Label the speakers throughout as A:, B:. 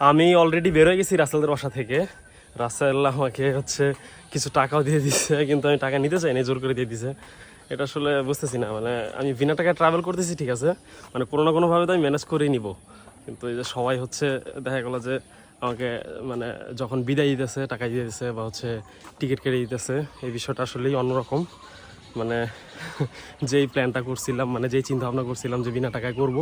A: আমি অলরেডি বের হয়ে গেছি রাসেলদের বাসা থেকে। রাসেল আমাকে হচ্ছে কিছু টাকাও দিয়ে দিচ্ছে কিন্তু আমি টাকা নিতে চাইনি, জোর করে দিয়ে দিছে। এটা আসলে বুঝতেছি না মানে আমি বিনা টাকায় ট্রাভেল করতেছি, ঠিক আছে। মানে কোনো না কোনোভাবে তো আমি ম্যানেজ করেই নিব। কিন্তু এই যে সবাই হচ্ছে দেখা গেলো যে আমাকে মানে যখন বিদায় দিতেছে, টাকা দিয়ে দিতেছে বা হচ্ছে টিকিট কেটে দিতেছে, এই বিষয়টা আসলেই অন্যরকম। মানে যেই প্ল্যানটা করছিলাম মানে যেই চিন্তা ভাবনা করছিলাম যে বিনা টাকায় করব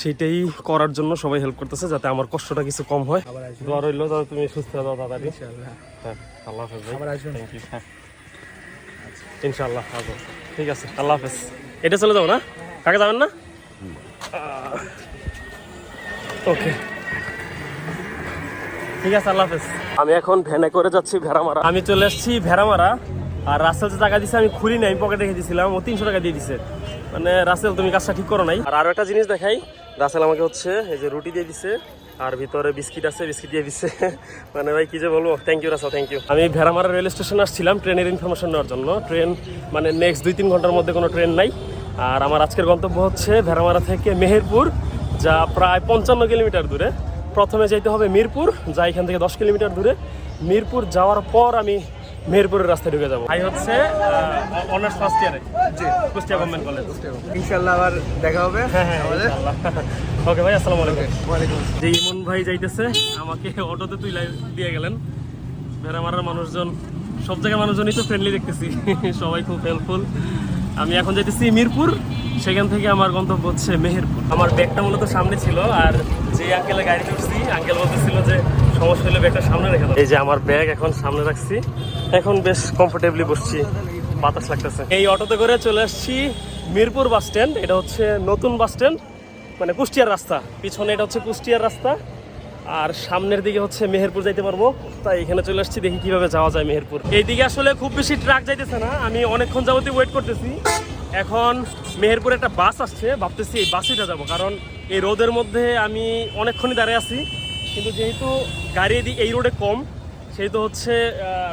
A: সেটাই করার জন্য সবাই হেল্প করতেছে যাতে আমার কষ্টটা কিছু কম হয়। দোয়া রইল তাহলে তুমি সুস্থ তাড়াতাড়ি। হ্যাঁ আল্লাহ হাফেজ থ্যাংক ইউ হ্যাঁ। ইনশাআল্লাহ আসব। ঠিক আছে আল্লাহ হাফেজ। এটা চলে যাব না? কাকে যাবেন না? ওকে ঠিক আছে আল্লাহ হাফেজ। আমি এখন ভ্যানে করে যাচ্ছি ভেড়ামারা। আমি চলে এসেছি ভেড়ামারা। আর রাসেল যে টাকা দিছে আমি খুলি নাই পকেটে রেখে দিয়েছিলাম ও তিনশো টাকা দিয়ে দিছে। মানে রাসেল তুমি কাজটা ঠিক করো নাই। আর আরও একটা জিনিস দেখাই রাসেল আমাকে হচ্ছে এই যে রুটি দিয়ে দিছে, আর ভিতরে বিস্কিট আছে, বিস্কিট দিয়ে দিচ্ছে মানে ভাই, কি যে বলব thank you Rasel thank you আমি ভেড়ামারা রেল স্টেশন আসছিলাম ট্রেনের ইনফরমেশন নেওয়ার জন্য। ট্রেন মানে নেক্সট দুই, তিন ঘণ্টার মধ্যে কোনো ট্রেন নাই। আর আমার আজকের গন্তব্য হচ্ছে ভেড়ামারা থেকে মেহেরপুর, যা প্রায় পঞ্চান্ন কিলোমিটার দূরে। প্রথমে যেতে হবে মিরপুর, যা এখান থেকে দশ কিলোমিটার দূরে। মিরপুর যাওয়ার পর আমি মেহেরপুরের রাস্তায় ঢুকে যাব। ভাই হচ্ছে অনার্স ফার্স্ট ইয়ারে জি। কুষ্টিয়া গভর্নমেন্ট কলেজ
B: ইনশাল্লাহ আবার দেখা হবে।
A: হ্যাঁ হ্যাঁ
B: আমাদের
A: ওকে ভাই আসসালামু আলাইকুম।
B: ওয়ালাইকুম
A: যে ইমন ভাই যাইতেছে আমাকে অটোতে তুই দিয়ে গেলেন। ভেড়ামারার মানুষজন সব জায়গায় মানুষজনই তো ফ্রেন্ডলি দেখতেছি। সবাই খুব হেল্পফুল আমি এখন যাইতেছি মিরপুর। সেখান থেকে আমার গন্তব্য হচ্ছে মেহেরপুর। আমার ব্যাগটা মূলত সামনে ছিল আর যে আঙ্কেলের গাড়িতে উঠছি আঙ্কেল বলতেছিল যে সমস্যা হলে ব্যাগটা সামনে রেখে এই যে আমার ব্যাগ এখন সামনে রাখছি। এখন বেশ কমফোর্টেবলি বসছি। বাতাস লাগতেছে। এই অটোতে করে চলে আসছি মিরপুর বাস স্ট্যান্ড। এটা হচ্ছে নতুন বাস স্ট্যান্ড মানে কুষ্টিয়ার রাস্তা। পিছনে এটা হচ্ছে কুষ্টিয়ার রাস্তা। আর সামনের দিকে হচ্ছে মেহেরপুর যাইতে পারব। তাই এখানে চলে আসছি দেখি কীভাবে যাওয়া যায় মেহেরপুর। এইদিকে আসলে খুব বেশি ট্রাক যাইতেছে না। আমি অনেকক্ষণ যাবতীয় ওয়েট করতেছি। এখন মেহেরপুরে একটা বাস আসছে। ভাবতেছি এই বাসেটা যাব। কারণ এই রোদের মধ্যে আমি অনেকক্ষণই দাঁড়িয়ে আছি। কিন্তু যেহেতু গাড়ি এই রোডে কম সেহেতু হচ্ছে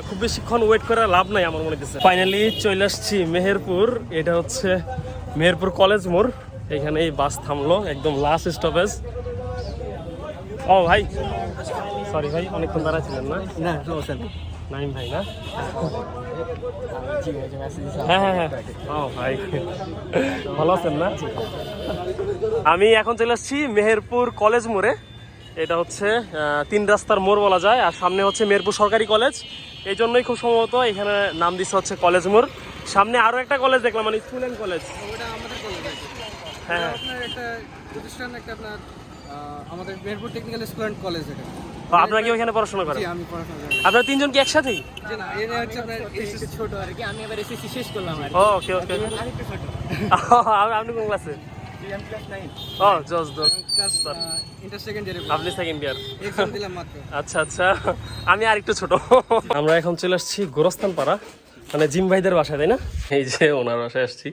A: খুব বেশিক্ষণ ওয়েট করার লাভ নাই আমার মনে হচ্ছে ফাইনালি চলে আসছি মেহেরপুর এটা হচ্ছে মেহেরপুর কলেজ মোড়। এখানে এই বাস থামলো একদম লাস্ট স্টপেজ ও ভাই সরি ভাই অনেকক্ষণ দাঁড়া ছিলেন না
B: না
A: নাইম ভাই না? হ্যাঁ হ্যাঁ হ্যাঁ। ও ভাই ভালো আছেন না? আমি এখন চলে আসছি মেহেরপুর কলেজ মোড়ে। এটা হচ্ছে তিন রাস্তার মোড় বলা যায় আর সামনে হচ্ছে মেরপুর সরকারি কলেজ। এই জন্যই খুব সম্ভবত এখানে নাম দিচ্ছে হচ্ছে কলেজ মোড়। সামনে আরও একটা কলেজ দেখলাম মানে স্কুল কলেজ।
B: ওটা আমাদের কলেজ
A: হ্যাঁ হ্যাঁ।
B: আপনার একটা প্রতিষ্ঠান একটা আপনার আমাদের মেহেরপুর টেকনিক্যাল স্টুডেন্ট কলেজ এটা।
A: আপনারা কি ওখানে পড়াশোনা করেন?
B: আমি পড়াশোনা করি।
A: আপনারা তিনজন কি একসাথেই?
B: না এটা হচ্ছে আপনার
C: একটু ছোট আর কি আমি এবার এসএসসি শেষ করলাম আর
A: ওকে ওকে। আপনি কোন ক্লাসে ও আপনি সেকেন্ড ইয়ার
B: দিলাম মাত্র।
A: আচ্ছা আচ্ছা। আমি আর একটু ছোট। আমরা এখন চলে আসছি গোরস্থান পাড়া মানে জিম ভাইদের বাসায় তাই না? এই যে ওনার বাসায় আসছি।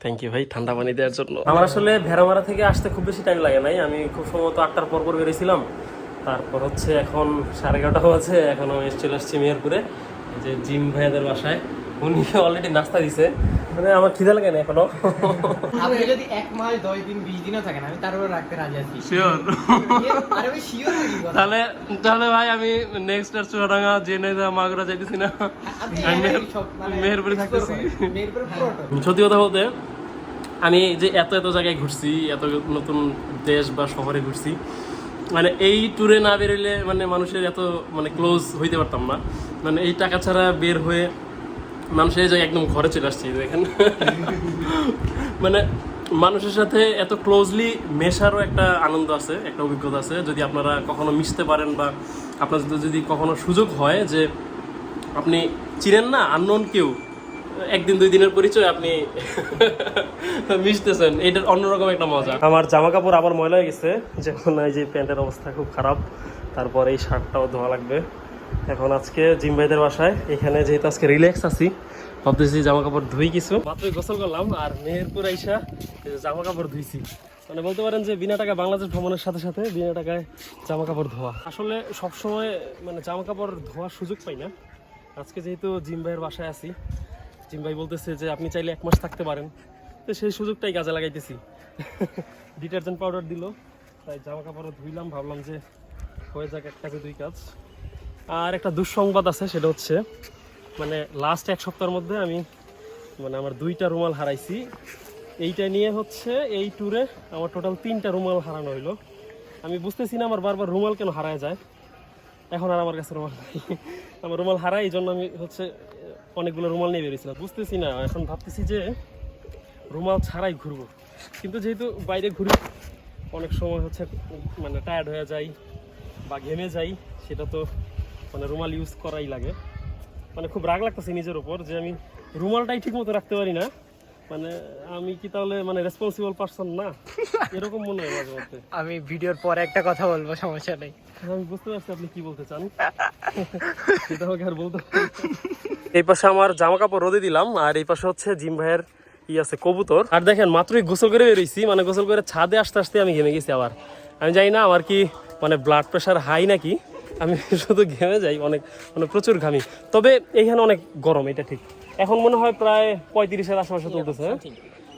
A: থ্যাংক ইউ ভাই ঠান্ডা পানি দেওয়ার জন্য। আমার আসলে ভেড়ামারা থেকে আসতে খুব বেশি টাইম লাগে নাই। আমি খুব সম্ভবত আটটার পর পর বেরিয়েছিলাম। তারপর হচ্ছে এখন সাড়ে এগারোটা হচ্ছে এখন আমি চলে আসছি মেহেরপুরে। যে জিম ভাইয়াদের বাসায়। উনি অলরেডি নাস্তা দিছে। মানে আমার খিদে লাগে না এখনও।
C: আপনি যদি এক মাস দশ দিন বিশ দিনও থাকেন আমি তারপর রাখতে রাজি আছি।
A: শিওর
C: আর আমি শিওর
A: তাহলে তাহলে ভাই আমি নেক্সট আর চুয়াডাঙ্গা জেনে মাগুরা যাইতেছি না।
C: মানে
A: মেহেরপুরে থাকতেছি।
C: করেন। মেহেরপুরে পুরোটা।
A: সত্যি কথা বলতে আমি যে এত এত জায়গায় ঘুরছি এত নতুন দেশ বা শহরে ঘুরছি মানে এই ট্যুরে না বেরোলে মানে মানুষের এত মানে ক্লোজ হইতে পারতাম না। মানে এই টাকা ছাড়া বের হয়ে মানুষের এই জায়গায় একদম ঘরে চলে আসছি, দেখেন। মানে মানুষের সাথে এত ক্লোজলি মেশারও একটা আনন্দ আছে, একটা অভিজ্ঞতা আছে। যদি আপনারা কখনো মিশতে পারেন বা আপনার যদি- কখনো সুযোগ হয় যে আপনি চিনেন না আননোন কেউ, একদিন দুই দিনের পরিচয় আপনি মিশতেছেন এটার অন্যরকম একটা মজা। আমার জামা কাপড় আবার ময়লা হয়ে গেছে যেমন এই যে প্যান্টের অবস্থা খুব খারাপ, তারপর এই শার্টটাও ধোয়া লাগবে। এখন আজকে জিম ভাইদের বাসায়। এখানে যেহেতু আজকে রিল্যাক্স আছি, ভাবতেছি জামা কাপড় ধুই কিছু। মাত্রই গোসল করলাম আর মেহেরপুর আইসা জামা কাপড় ধুইছি। মানে বলতে পারেন যে বিনা টাকা বাংলাদেশ ভ্রমণের সাথে সাথে বিনা টাকায় জামা কাপড় ধোয়া। আসলে সবসময় মানে জামা কাপড় ধোয়ার সুযোগ পাই না। আজকে যেহেতু জিম ভাইয়ের বাসায় আছি, জিম ভাই বলতেছে যে আপনি চাইলে এক মাস থাকতে পারেন। তো সেই সুযোগটাই কাজে লাগাইতেছি। ডিটারজেন্ট পাউডার দিল, তাই জামা কাপড় ধুইলাম, ভাবলাম যে হয়ে যাক এক কাজে দুই কাজ। আর একটা দুঃসংবাদ আছে, সেটা হচ্ছে মানে লাস্ট এক সপ্তাহের মধ্যে আমি মানে আমার দুইটা রুমাল হারাইছি। এইটা নিয়ে হচ্ছে এই ট্যুরে আমার টোটাল তিনটা রুমাল হারানো হইল। আমি বুঝতেছি না আমার বারবার রুমাল কেন হারায় যায়। এখন আর আমার কাছে রুমাল নাই। আমার রুমাল হারাই এই জন্য আমি হচ্ছে অনেকগুলো রুমাল নিয়ে বেরিয়েছিলাম। বুঝতেছি না, এখন ভাবতেছি যে রুমাল ছাড়াই ঘুরবো। কিন্তু যেহেতু বাইরে ঘুরি, অনেক সময় হচ্ছে মানে টায়ার্ড হয়ে যাই বা ঘেমে যাই, সেটা তো মানে রুমাল ইউজ করাই লাগে। মানে খুব রাগ লাগতেছে নিজের উপর যে আমি রুমালটাই ঠিক মতো রাখতে পারি না। মানে আমি কি তাহলে মানে রেসপন্সিবল পারসন না? এরকম মনে হয় মাঝে মধ্যে।
C: আমি ভিডিওর পরে একটা কথা বলব সমস্যা নেই।
A: আমি বুঝতে পারছি আপনি কি বলতে চান। সেটা আমাকে আর বলতে এই পাশে আমার জামা কাপড় রোদে দিলাম আর এই পাশে হচ্ছে জিম ভাইয়ের ই আছে কবুতর। আর দেখেন মাত্রই গোসল করে বেরোইছি মানে গোসল করে ছাদে আসতে আসতে আমি ঘেমে গেছি আবার। আমি জানি না আমার কি মানে ব্লাড প্রেশার হাই নাকি। আমি শুধু ঘেমে যাই অনেক মানে প্রচুর ঘামি। তবে এইখানে অনেক গরম এটা ঠিক। এখন মনে হয় প্রায় পঁয়ত্রিশের আশেপাশে চলতেছে। হ্যাঁ?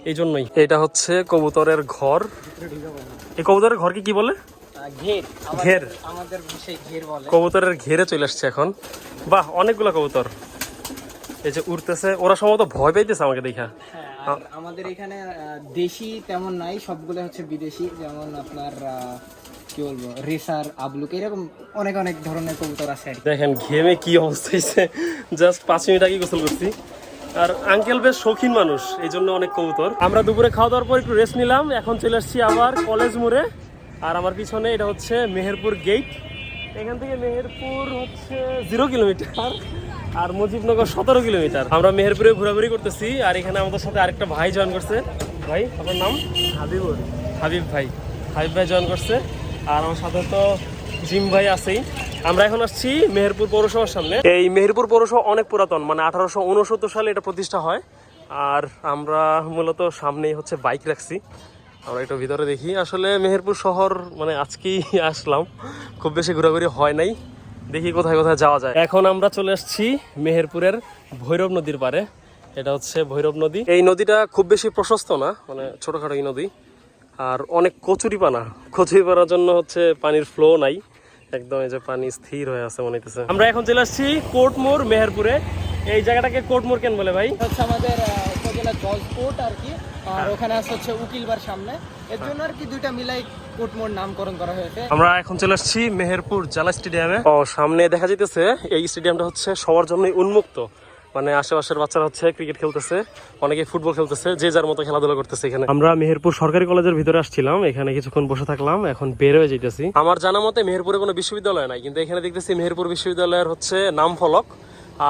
A: এই জন্যই। এটা হচ্ছে কবুতরের ঘর। এই কবুতরের ঘরকে কি বলে?
C: ঘের।
A: ঘের।
C: আমাদের বলে।
A: কবুতরের ঘেরে চলে আসছে এখন। বাহ অনেকগুলো কবুতর। এই যে উড়তেছে ওরা সম্ভবত ভয় পাইতেছে আমাকে দেখা।
C: হ্যাঁ, আমাদের এখানে দেশি তেমন নাই সবগুলো হচ্ছে বিদেশি। যেমন আপনার কি বলব রেসার আবলুক এরকম অনেক অনেক ধরনের কবুতর আছে
A: দেখেন ঘেমে কি অবস্থা হয়েছে জাস্ট পাঁচ মিনিট আগে গোসল করছি। আর আঙ্কেল বেশ শৌখিন মানুষ এই জন্য অনেক কবুতর। আমরা দুপুরে খাওয়া দাওয়ার পর একটু রেস্ট নিলাম এখন চলে আসছি আবার কলেজ মোড়ে। আর আমার পিছনে এটা হচ্ছে মেহেরপুর গেট এখান থেকে মেহেরপুর হচ্ছে জিরো কিলোমিটার আর মুজিবনগর সতেরো কিলোমিটার আমরা মেহেরপুরে ঘোরাঘুরি করতেছি আর এখানে আমাদের সাথে আরেকটা ভাই জয়েন করছে। ভাই আপনার নাম? হাবিবুর। হাবিব ভাই। হাবিব ভাই জয়েন করছে। আর আমার সাথে তো জিম ভাই আছেই। আমরা এখন আসছি মেহেরপুর পৌরসভার সামনে। এই মেহেরপুর পৌরসভা অনেক পুরাতন মানে আঠারোশো উনসত্তর সালে এটা প্রতিষ্ঠা হয়। আর আমরা মূলত সামনেই হচ্ছে বাইক রাখছি। আমরা একটু ভিতরে দেখি। আসলে মেহেরপুর শহর মানে আজকেই আসলাম। খুব বেশি ঘোরাঘুরি হয় নাই। দেখি কোথায় কোথায় যাওয়া যায়। এখন আমরা চলে আসছি মেহেরপুরের ভৈরব নদীর পারে এটা হচ্ছে ভৈরব নদী। এই নদীটা খুব বেশি প্রশস্ত না মানে ছোটখাটো এই নদী। আর অনেক কচুরিপানা কচুরিপানার জন্য হচ্ছে পানির ফ্লো নাই। একদম এই যে পানি স্থির হয়ে আছে মনে হইতেছে। আমরা এখন চলে আসছি কোর্টমোর মেহেরপুরে। এই জায়গাটাকে কোর্টমোর কেন বলে ভাই?
C: হচ্ছে আমাদের উপজেলা জলপোর্ট আর কি। আর ওখানে আছে হচ্ছে উকিলবার সামনে। এর জন্য আর কি দুইটা মিলাই কোটমোড় নামকরণ করা হয়েছে।
A: আমরা এখন চলে আসছি মেহেরপুর জেলা স্টেডিয়ামে। ও সামনে দেখা যাইতেছে এই স্টেডিয়ামটা হচ্ছে সবার জন্যই উন্মুক্ত। মানে আশেপাশের বাচ্চারা হচ্ছে ক্রিকেট খেলতেছে অনেকে ফুটবল খেলতেছে যে যার মতো খেলাধুলা করতেছে এখানে। আমরা মেহেরপুর সরকারি কলেজের ভিতরে আসছিলাম এখানে কিছুক্ষণ বসে থাকলাম এখন বের হয়ে যেতেছি আমার জানা মতে মেহেরপুরে কোনো বিশ্ববিদ্যালয় নাই কিন্তু এখানে দেখতেছি মেহেরপুর বিশ্ববিদ্যালয়ের হচ্ছে নাম ফলক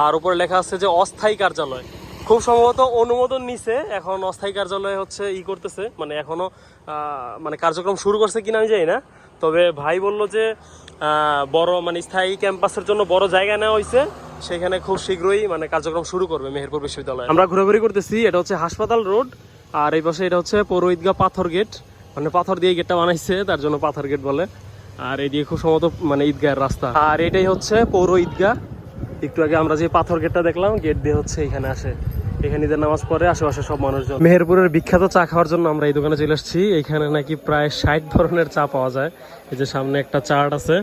A: আর উপরে লেখা আছে যে অস্থায়ী কার্যালয়। খুব সম্ভবত অনুমোদন নিছে, এখন অস্থায়ী কার্যালয়ে হচ্ছে ই করতেছে মানে এখনও মানে কার্যক্রম শুরু করছে কিনা আমি জানি না, তবে ভাই বলল যে বড় মানে স্থায়ী ক্যাম্পাসের জন্য বড় জায়গা নেওয়া হয়েছে সেখানে খুব শীঘ্রই মানে কার্যক্রম শুরু করবে মেহেরপুর বিশ্ববিদ্যালয়। আমরা ঘোরাঘুরি করতেছি, এটা হচ্ছে হাসপাতাল রোড, আর এই পাশে এটা হচ্ছে পৌর ঈদগাহ পাথর গেট মানে পাথর দিয়ে গেটটা বানাইছে, তার জন্য পাথর গেট বলে, আর এদিকে খুব সম্ভবত মানে ঈদগাহের রাস্তা। আর এটাই হচ্ছে পৌর ঈদগাহ, একটু আগে আমরা যে পাথর গেটটা দেখলাম, গেট দিয়ে হচ্ছে এখানে আসে। এখানে ঈদের নামাজ পড়ে আশেপাশে সব মানুষজন। মেহেরপুরের বিখ্যাত চা খাওয়ার জন্য আমরা এই দোকানে চলে আসছি। এখানে নাকি প্রায় ষাট ধরনের চা পাওয়া যায়। এই যে সামনে একটা চার্ট আছে।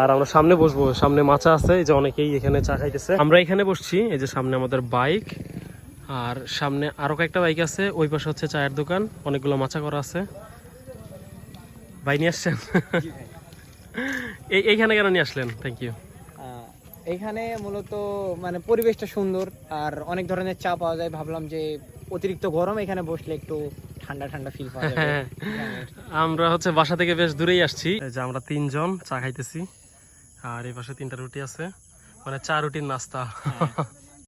A: আর আমরা সামনে বসবো। সামনে মাচা আছে। এই যে অনেকেই এখানে চা খাইতেছে। আমরা এখানে বসছি। এই যে সামনে আমাদের বাইক। আর সামনে আরও কয়েকটা বাইক আছে। ওই পাশে হচ্ছে চায়ের দোকান। অনেকগুলো মাচা করা আছে। ভাই নিয়ে আসছেন? এই এইখানে কেন নিয়ে আসলেন? থ্যাংক ইউ
C: এখানে মূলত মানে পরিবেশটা সুন্দর আর অনেক ধরনের চা পাওয়া যায়। ভাবলাম যে অতিরিক্ত গরম এখানে বসলে একটু ঠান্ডা ঠান্ডা ফিল পাওয়া যাবে।
A: হ্যাঁ। আমরা হচ্ছে বাসা থেকে বেশ দূরেই আসছি। যে আমরা তিনজন চা খাইতেছি আর এই পাশে তিনটা রুটি আছে মানে চা রুটির নাস্তা।